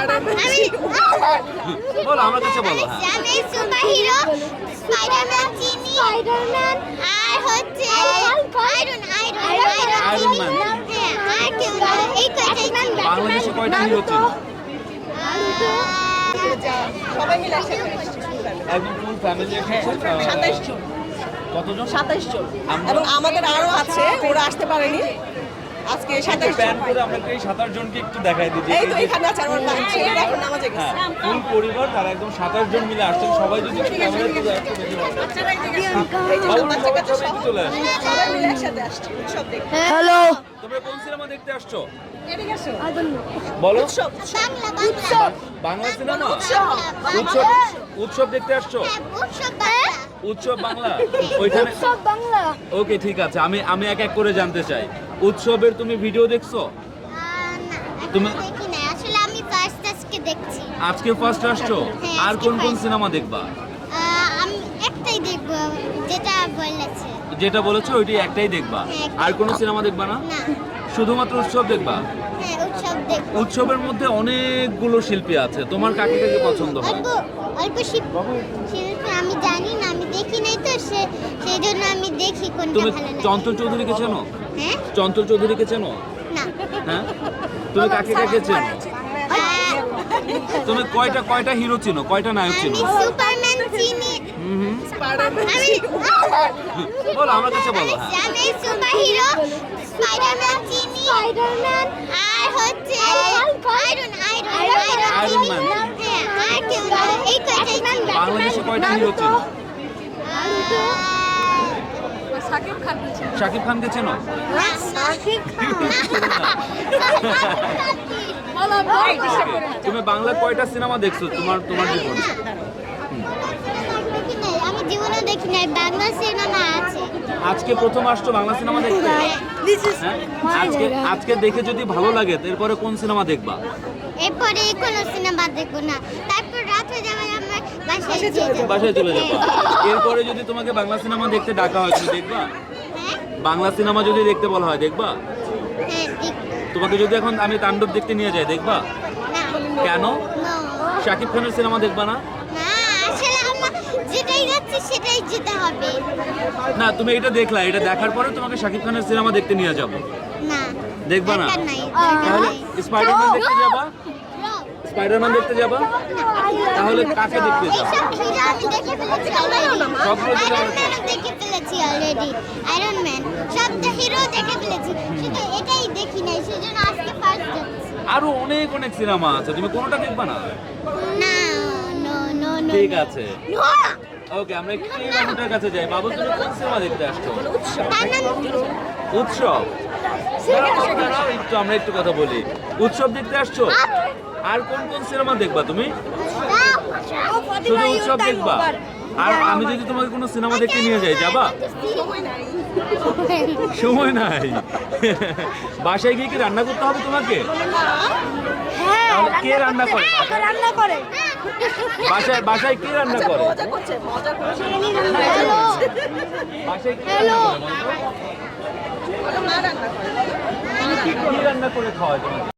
আমি বলো আমার কাছে বলো আমি সুপার হিরো স্পাইডারম্যান চিনি স্পাইডারম্যান আর হচ্ছে আয়রন আয়রন আয়রন Iron আর কেউ না, এই কয়টাই বাংলাদেশে কয়টা হিরো ছিল সবাই মিলে একসাথে এসেছি। একদম ফুল ফ্যামিলি সাতাইশ জন। কতজন? সাতাইশ জন। এবং আমাদের আরও আছে ওরা আসতে পারেনি। আজকে করে আমরা এই সাতাশ জনকে একটু দেখাই দিই এই তো এখানে আছে আমার ভাই এখন নামাজে হ্যাঁ গেছে ফুল পরিবার তারা একদম সাতাশ জন মিলে আসছেন সবাই যদি একটু তুলে হয়। সবাই চলে আসে। সবাই মিলে একসাথে আসছি দেখতে হ্যালো তোমরা কোন সিনেমা দেখতে আসছো? বলো। উৎসব। বাংলা সিনেমা? উৎসব। উৎসব উৎসব দেখতে আসছো? হ্যাঁ, উৎসব বাংলা? ওইখানে সব বাংলা। ওকে ঠিক আছে। আমি আমি এক এক করে জানতে চাই। উৎসবের তুমি ভিডিও দেখছ? তুমি- দেখি না আসলে আমি ফার্স্ট আজকে দেখছি। আজকে ফার্স্ট আসছো? হ্যাঁ, আর আজকে কোন কোন first। সিনেমা দেখবা? আহ, আমি একটাই দেখব যেটা বলেছে যেটা বলেছ ওইটি একটাই দেখবা। হ্যাঁ, আর কোনো সিনেমা দেখবা না? শুধুমাত্র উৎসব দেখবা? হ্যাঁ উৎসবের মধ্যে অনেকগুলো শিল্পী আছে। তোমার কাকে কাকে পছন্দ হয়? অল্প শিল্পী আমি জানি না আমি দেখি নাই তো সে সেই জন্য আমি দেখি কোনটা তুমি ভালো লাগে। চঞ্চল চৌধুরীকে চেনো? হ্যাঁ? চঞ্চল চৌধুরীকে চেনো? না। হ্যাঁ? তুমি কাকে কাকে চেনো? তুমি কয়টা কয়টা হিরো চিনো? কয়টা নায়ক চিনো? সুপারম্যান চিনি বলো আমার কাছে বলো হ্যাঁ। আমি সুপার হিরো স্পাইডারম্যান চিনি স্পাইডারম্যান আর হচ্ছে আয়রন আয়রন আয়রন Iron হ্যাঁ আর কেউ এই কয়টাই বাংলাদেশে কয়টা হিরো চিনো আহ, শাকিব খানকে চেনো? তুমি বাংলা কয়টা সিনেমা দেখছ? তোমার তোমার জীবনে দেখি নাই, আমি জীবনে দেখি নাই বাংলা সিনেমা আছে। আজকে প্রথম আসছো বাংলা সিনেমা দেখতে? হ্যাঁ। আজকে আজকে দেখে যদি ভালো লাগে এরপরে কোন সিনেমা দেখবা? এরপরে কোনো সিনেমা দেখব না। তারপর রাত হয়ে যাবে আমার বাসায় চলে যেতে। বাসায় চলে যাবা। এরপরে যদি তোমাকে বাংলা সিনেমা দেখতে ডাকা হয় তুমি দেখবা? হ্যাঁ? বাংলা সিনেমা যদি দেখতে বলা হয় দেখবা? হ্যাঁ দেখব তোমাকে যদি এখন আমি তাণ্ডব দেখতে নিয়ে যাই দেখবা? না। কেন? No. শাকিব খানের সিনেমা দেখবা না? যেটাই যাচ্ছে সেটাই যেতে হবে। না তুমি এটা দেখলা এটা দেখার পরে তোমাকে শাকিব খানের সিনেমা দেখতে নিয়ে যাব। না দেখবা না? তাহলে স্পাইডারম্যান দেখতে যাবা? স্পাইডারম্যান দেখতে যাবা? তাহলে কাকে দেখতে যাবা? এইসব হিরো আমি দেখে ফেলেছি অলরেডি সবগুলো দেখে আয়রন ফেলেছো? ম্যানও দেখে ফেলেছি অলরেডি আয়রন ম্যান সব হিরো দেখে ফেলেছি। শুধু এটাই দেখি নাই সেজন্য আজকে ফার্স্ট যাচ্ছি। আরও অনেক অনেক সিনেমা আছে তুমি কোনোটা দেখবা না? না নো নো নো ঠিক আছে। ওকে আমরা একটু বাবুটার কাছে যাই। বাবু তুমি কোন সিনেমা দেখতে আসছো? উৎসব। একটু আমরা একটু কথা বলি। উৎসব দেখতে আসছো? আর কোন কোন সিনেমা দেখবা তুমি? শুধু উৎসব দেখবা? আর আমি যদি তোমাকে কোনো সিনেমা দেখতে নিয়ে যাই যাবা? সময় নাই। বাসায় গিয়ে কি রান্না করতে হবে তোমাকে? হ্যাঁ কে রান্না করে? রান্না করে। বাসায় বাসায় কি রান্না আচ্ছা, করে? মজা করছে মজা করছে। হ্যালো। বাসায় কে রান্না করে? বলো